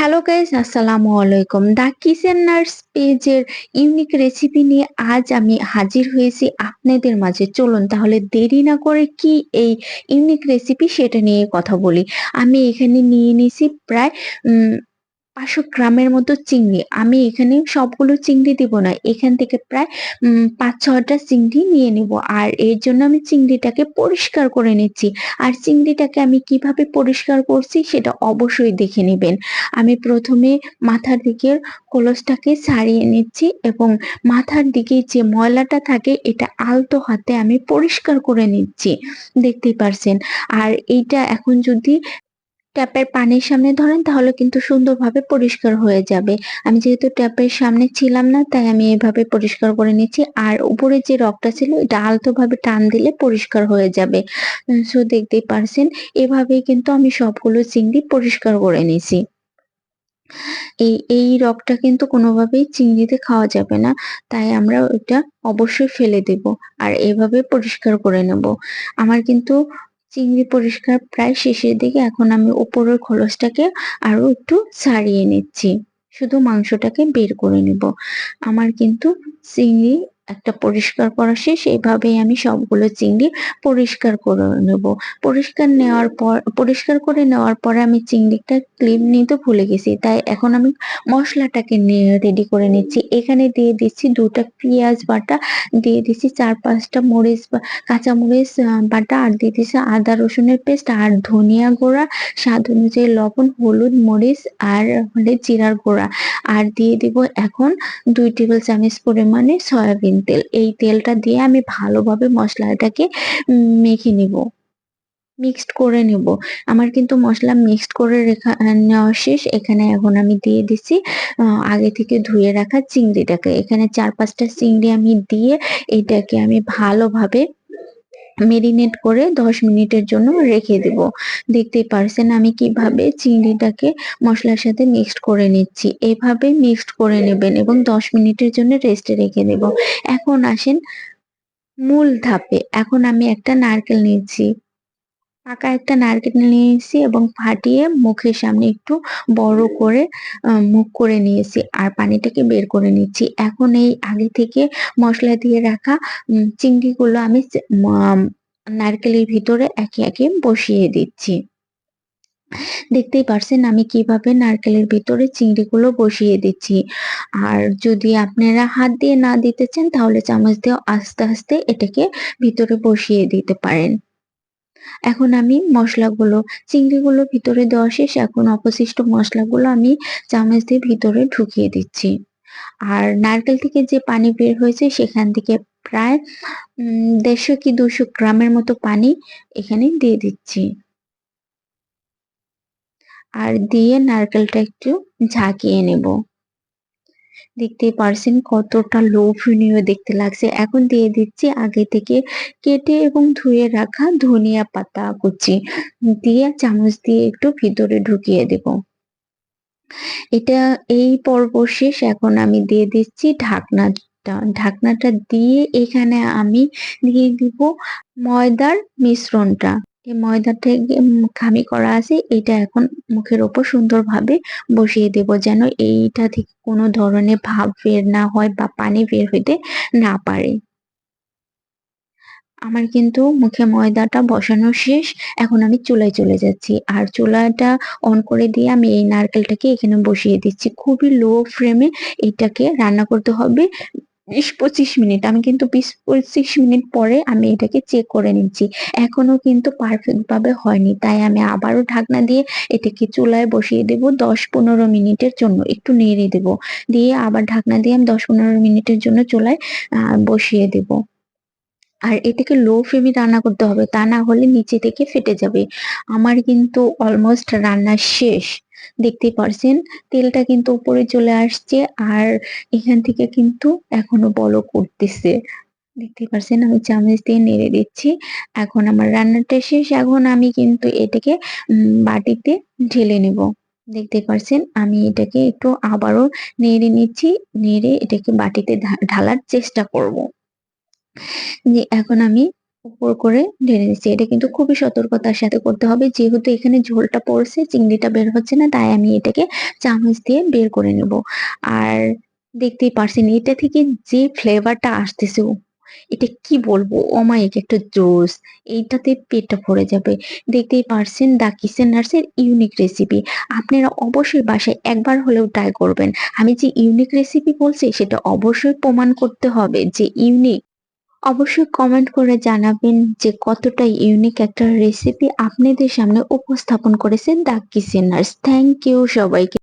Hello guys আসসালামু আলাইকুম। The kitchen nurse পেজের ইউনিক রেসিপি নিয়ে আজ আমি হাজির হয়েছি আপনাদের মাঝে। চলুন তাহলে দেরি না করে কি এই ইউনিক রেসিপি সেটা নিয়ে কথা বলি। আমি এখানে নিয়ে নিয়েছি প্রায় পাঁচশো গ্রামের মতো চিংড়ি। আমি এখানে সবগুলো চিংড়ি দিব না। এখান থেকে প্রায় পাঁচ ছটা চিংড়ি নিয়ে নিব। আর এর জন্য আমি চিংড়িটাকে পরিষ্কার করে নিচ্ছি। আর চিংড়িটাকে আমি কীভাবে পরিষ্কার করছি সেটা অবশ্যই দেখে নেবেন। আমি প্রথমে মাথার দিকের কলসটাকে ছাড়িয়ে নিচ্ছি এবং মাথার দিকে যে ময়লাটা থাকে এটা আলতো হাতে আমি পরিষ্কার করে নিচ্ছি। দেখতেই পারছেন। আর এইটা এখন যদি ট্যাপের পানির সামনে ধরেন, তাহলে কিন্তু সুন্দরভাবে পরিষ্কার হয়ে যাবে। আমি যেহেতু ট্যাপের সামনে ছিলাম না, তাই আমি এভাবে পরিষ্কার করে নিচ্ছি। আর উপরে যে রগটা ছিল এটা আলতোভাবে টান দিলে পরিষ্কার হয়ে যাবে। সো দেখতেই পারছেন, এভাবেই কিন্তু আমি সবগুলো চিংড়ি পরিষ্কার করে নিছি এই এই রগটা কিন্তু কোনোভাবেই চিংড়িতে খাওয়া যাবে না, তাই আমরা ওইটা অবশ্যই ফেলে দেব আর এভাবে পরিষ্কার করে নেব। আমার কিন্তু চিংড়ি পরিষ্কার প্রায় শেষের দিকে। এখন আমি উপরের খোলসটাকে আরও একটু ছাড়িয়ে নিচ্ছি। শুধু মাংসটাকে বের করে নেব। আমার কিন্তু চিংড়ি একটা পরিষ্কার করা শেষ, এইভাবেই আমি সবগুলো চিংড়ি পরিষ্কার করে নেব। পরিষ্কার নেওয়ার পর, পরিষ্কার করে নেওয়ার পরে আমি চিংড়িটা ক্লিপ নিতে ভুলে গেছি, তাই এখন আমি মশলাটাকে রেডি করে নিচ্ছি। এখানে দিয়ে দিচ্ছি দুটা পেঁয়াজ বাটা, দিয়ে দিচ্ছি চার পাঁচটা মরিচ কাঁচা মরিচ বাটা, আর দিয়ে দিচ্ছি আদা রসুনের পেস্ট আর ধনিয়া গুঁড়া, স্বাদ অনুযায়ী লবণ, হলুদ মরিচ আর হলে জিরার গুঁড়া। আর দিয়ে দিব এখন দুই টেবিল চামচ পরিমাণে সয়াবিন তেল। এই তেলটা দিয়ে আমি ভালোভাবে মশলাটাকে মেখে নিব। মিক্সড করে নেব। আমার কিন্তু মশলা মিক্সড করে রেখা, নেওয়া শেষ। এখানে এখন আমি দিয়ে দিচ্ছি আগে থেকে ধুয়ে রাখা চিংড়িটাকে। এখানে চার পাঁচটা চিংড়ি আমি দিয়ে এটাকে আমি ভালোভাবে মেরিনেট করে দশ মিনিটের জন্য রেখে দেব। দেখতেই পারছেন আমি কীভাবে চিংড়িটাকে মশলার সাথে মিক্সড করে নিচ্ছি। এভাবে মিক্সড করে নেবেন এবং দশ মিনিটের জন্য রেস্টে রেখে দেব। এখন আসেন মূল ধাপে। এখন আমি একটা নারকেল নিয়েছি পাকা একটা নারকেল নিয়েছি এবং ফাটিয়ে মুখের সামনে একটু বড় করে মুখ করে নিয়েছি আর পানিটাকে বের করে নিচ্ছি। এখন এই আগে থেকে মশলা দিয়ে রাখা চিংড়িগুলো আমি, নারকেলের ভিতরে একে একে বসিয়ে দিচ্ছি। দেখতেই পারছেন আমি কীভাবে নারকেলের ভিতরে চিংড়িগুলো বসিয়ে দিচ্ছি। আর যদি আপনারা হাত দিয়ে না দিতে চান তাহলে চামচ দিয়ে আস্তে আস্তে এটাকে ভিতরে বসিয়ে দিতে পারেন। এখন আমি মশলাগুলো, চিংড়িগুলো ভিতরে দেওয়া শেষ, এখন অবশিষ্ট মশলাগুলো আমি চামচ দিয়ে ভিতরে ঢুকিয়ে দিচ্ছি। আর নারকেল থেকে যে পানি বের হয়েছে, সেখান থেকে প্রায় দেড়শো কি দুশো গ্রামের মতো পানি এখানে দিয়ে দিচ্ছি। আর দিয়ে নারকেলটা একটু ঝাঁকিয়ে নেব। দেখতেই পারছেন কতটা লোভনীয় দেখতে লাগছে। এখন দিয়ে দিচ্ছি আগে থেকে কেটে এবং ধুয়ে রাখা ধনিয়া পাতা কুচি। দিয়ে চামচ দিয়ে একটু ভিতরে ঢুকিয়ে দেব। এটা এই পর্ব শেষ। এখন আমি দিয়ে দিচ্ছি ঢাকনাটা। ঢাকনাটা দিয়ে এখানে আমি দিয়ে দিব ময়দার মিশ্রণটা। এই ময়দাটা খামি করা আছে, এটা এখন মুখের ওপর সুন্দরভাবে বসিয়ে দেব যেন এইটা থেকে কোনো ধরনের ভাব বের না হয় বা পানি বের হইতে না পারে। আমার কিন্তু মুখে ময়দাটা বসানো শেষ, এখন আমি চুলায় চলে যাচ্ছি। আর চুলাটা অন করে দিয়ে আমি এই নারকেলটাকে এখানে বসিয়ে দিচ্ছি। খুবই লো ফ্লেমে এটাকে রান্না করতে হবে। বিশ পঁচিশ মিনিট, আমি কিন্তু বিশ পঁচিশ মিনিট পরে আমি এটাকে চেক করে নিচ্ছি। এখনও কিন্তু পারফেক্ট ভাবে হয়নি, তাই আমি আবারও ঢাকনা দিয়ে এটাকে চুলায় বসিয়ে দেবো দশ পনেরো মিনিটের জন্য, একটু নেড়ে দেবো। দিয়ে আবার ঢাকনা দিয়ে আমি দশ পনেরো মিনিটের জন্য চুলায় বসিয়ে দেব। আর এটাকে লো ফ্লেমে রান্না করতে হবে, তা না হলে নিচে থেকে ফেটে যাবে। আমার কিন্তু অলমোস্ট রান্না শেষ। দেখতেই পারছেন, তেলটা কিন্তু উপরে চলে আসছে আর এখান থেকে কিন্তু এখনও বলো করতেছে। দেখতে পারছেন, আমি চামচ দিয়ে নেড়ে দিচ্ছি। এখন আমার রান্নাটা শেষ, এখন আমি কিন্তু এটাকে বাটিতে ঢেলে নেব। দেখতে পারছেন, আমি এটাকে একটু আবারও নেড়ে নিচ্ছি, নেড়ে এটাকে বাটিতে ঢালার চেষ্টা করব। যে এখন আমি উপর করে ঢেলে নিচ্ছি। এটা কিন্তু খুবই সতর্কতার সাথে করতে হবে। যেহেতু এখানে ঝোলটা পড়ছে, চিংড়িটা বের হচ্ছে না, তাই আমি এটাকে চামচ দিয়ে বের করে নেব। আর দেখতেই পারছেন এটা থেকে যে ফ্লেভারটা আসতেছে এটা কি বলব অমায়িক একটা জোস। এইটাতে পেটটা ভরে যাবে। দেখতেই পারছেন দ্য কিচেনার্স এর ইউনিক রেসিপি। আপনারা অবশ্যই বাসায় একবার হলেও ট্রাই করবেন। আমি যে ইউনিক রেসিপি বলছি সেটা অবশ্যই প্রমাণ করতে হবে যে ইউনিক। অবশ্যই কমেন্ট করে জানাবেন যে কতটা ইউনিক একটা রেসিপি আপনাদের সামনে উপস্থাপন করেছে দ্য কিচেনার্স। থ্যাংক ইউ সবাইকে।